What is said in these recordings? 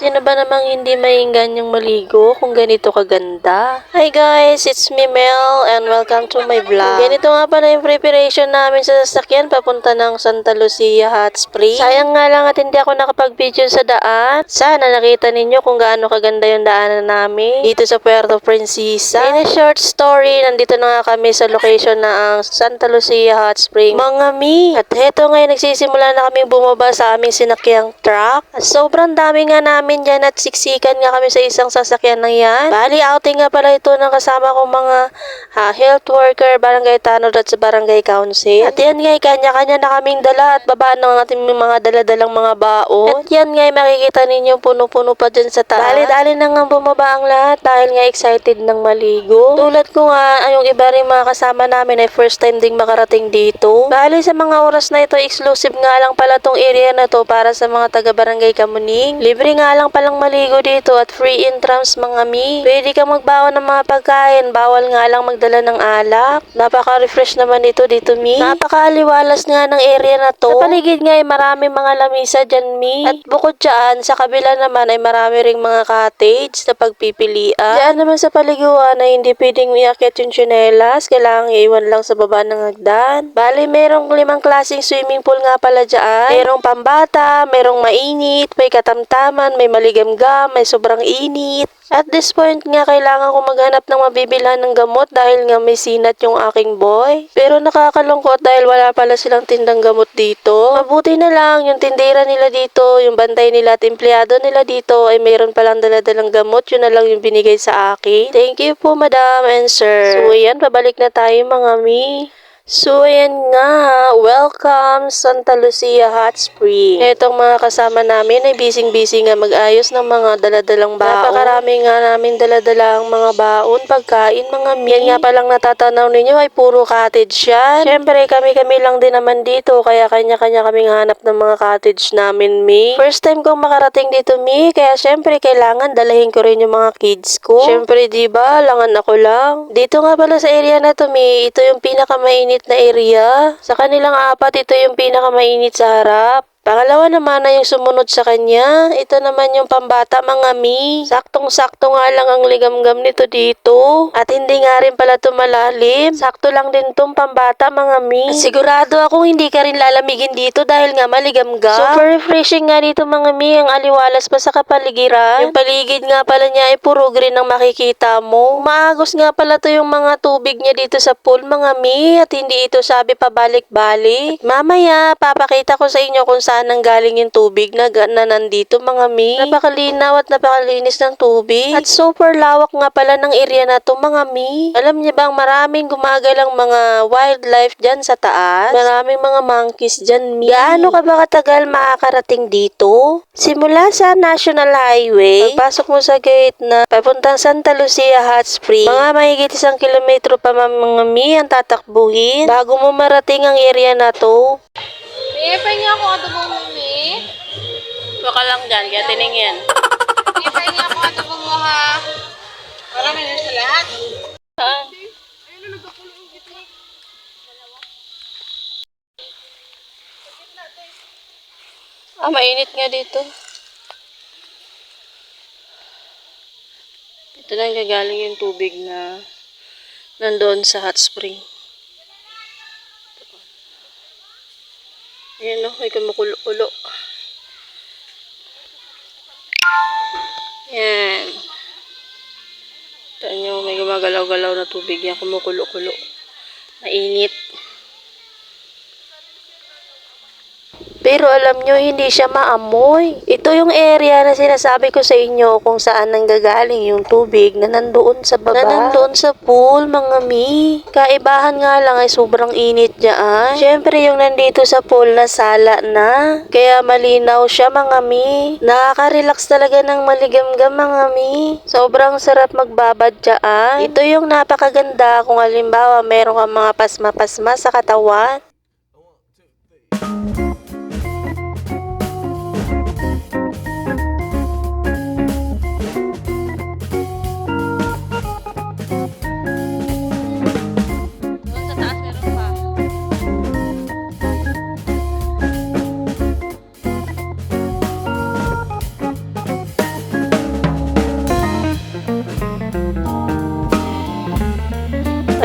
Sino ba namang hindi mainggan yung maligo kung ganito kaganda? Hi guys, it's me Mel and welcome to my vlog. Ganito nga pala yung preparation namin sa sasakyan papunta ng Santa Lucia Hot Spring. Sayang nga lang at hindi ako nakapag-video sa daan. Sana nakita ninyo kung gaano kaganda yung daanan namin dito sa Puerto Princesa. In a short story, nandito na nga kami sa location na ang Santa Lucia Hot Spring. Mga mi! At heto ngayon nagsisimula na kami bumaba sa aming sinakyang truck. Sobrang dami nga namin dyan at siksikan nga kami sa isang sasakyan na yan. Bali, outing nga pala ito ng kasama kong mga ha, health worker, barangay tanod at sa barangay council. At yan nga, kanya-kanya na kaming dala at baba ng ating mga dala-dalang mga baon. At yan nga, makikita ninyo puno-puno pa dyan sa taas. Dali-dali na nga bumaba ang lahat dahil nga excited ng maligo. Tulad ko nga, yung iba rin mga kasama namin ay first time ding makarating dito. Bali, sa mga oras na ito, exclusive nga lang pala tong area na to para sa mga taga-barangay Kamuning. Libre nga lang palang maligo dito at free entrance mga mi. Pwede ka magbawa ng mga pagkain, bawal nga lang magdala ng alak. Napaka-refresh naman ito dito mi. Napaka-aliwalas nga ng area na to. Sa paligid nga ay marami mga lamisa dyan mi. At bukod dyan, sa kabila naman ay marami ring mga cottage na pagpipilian. Diyan naman sa paliguan ay hindi pwedeng iakit yung tsinelas. Kailangan iwan lang sa baba ng hagdan. Bali, merong limang klaseng swimming pool nga pala dyan. Merong pambata, merong mainit, may katamtaman, may maligamgam, may sobrang init. At this point nga, kailangan ko maghanap ng mabibilhan ng gamot dahil nga may sinat yung aking boy. Pero nakakalungkot dahil wala pala silang tindang gamot dito. Mabuti na lang, yung tindera nila dito, yung bantay nila at empleyado nila dito ay mayroon palang daladalang gamot. Yun na lang yung binigay sa akin. Thank you po, madam and sir. So, ayan, pabalik na tayo mga mi. So, ayan nga, welcome Santa Lucia Hot Spring. Itong mga kasama namin ay busy-busy nga mag-ayos ng mga daladalang baon. Napakarami nga namin daladalang mga baon, pagkain, mga mi. Yan nga palang natatanaw ninyo ay puro cottage yan. Siyempre, kami-kami lang din naman dito, kaya kanya-kanya kaming hanap ng mga cottage namin, mi. First time kong makarating dito, mi, kaya siyempre kailangan dalahin ko rin yung mga kids ko. Siyempre, di ba, langan ako lang. Dito nga pala sa area na to, mi, ito yung pinakamainit na area. Sa kanilang apat, ito yung pinakamainit sa harap. Pangalawa naman na yung sumunod sa kanya. Ito naman yung pambata mga mi. Saktong-sakto nga lang ang ligamgam nito dito. At hindi nga rin pala ito malalim. Sakto lang din tong pambata mga mi. Sigurado akong hindi ka rin lalamigin dito dahil nga maligamgam. Super refreshing nga dito mga mi. Ang aliwalas pa sa kapaligiran. Yung paligid nga pala niya ay puro green ang makikita mo. Maagos nga pala to yung mga tubig niya dito sa pool mga mi. At hindi ito sabi pabalik-balik. Mamaya, papakita ko sa inyo kung saan nang galing yung tubig na, na nandito mga mi. Napakalinaw at napakalinis ng tubig. At super lawak nga pala ng area na to mga mi. Alam niyo bang maraming gumagalang mga wildlife dyan sa taas? Maraming mga monkeys dyan mi. Gaano ka ba katagal makakarating dito? Simula sa National Highway, pagpasok mo sa gate na papuntang Santa Lucia Hot Spring, mga mahigit isang kilometro pa mga mi ang tatakbuhin bago mo marating ang area na to. May pahinga ako adobo mo, me. Baka lang dyan, kaya tiningin. May pahinga ako adobo mo, ha. Marami na sa lahat. Ha? Ah, mainit nga dito. Ito na gagaling yung tubig na nandoon sa hot spring. Ayan o, may kumukulo-ulo. Yan. Ito nyo, may gumagalaw-galaw na tubig yan, kumukulo-kulo. Mainit. Pero alam nyo, hindi siya maamoy. Ito yung area na sinasabi ko sa inyo kung saan nanggagaling yung tubig na nandoon sa baba. Na nandoon sa pool, mga mi. Kaibahan nga lang ay sobrang init dyan. Siyempre yung nandito sa pool na sala na. Kaya malinaw siya, mga mi. Nakaka-relax talaga ng maligamgam, mga mi. Sobrang sarap magbabad dyan. Ito yung napakaganda kung halimbawa meron kang mga pasma-pasma sa katawan.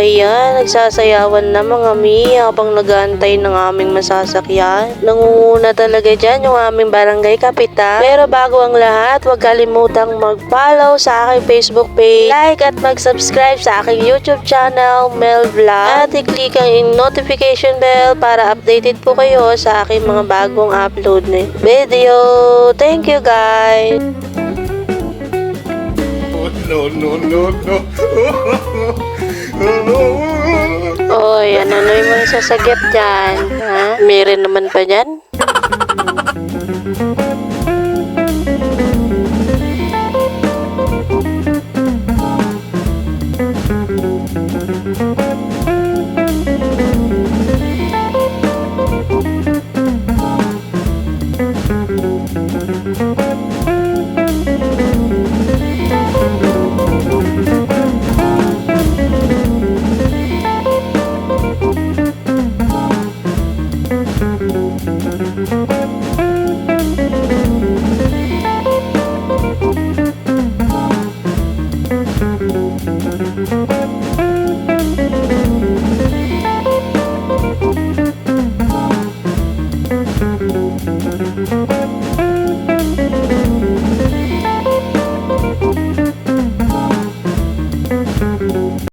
Ayan, nagsasayawan na mga mi habang nag-aantay ng aming masasakyan. Nangunguna talaga dyan yung aming barangay kapitan. Pero bago ang lahat, huwag kalimutang mag-follow sa aking Facebook page, like at mag-subscribe sa aking YouTube channel, Mel Vlog. At i-click ang notification bell para updated po kayo sa aking mga bagong upload na video. Thank you guys! No, no, no, no. Oy, ano na yung mga sasagip dyan? Ha? Meron naman pa dyan? Thank you.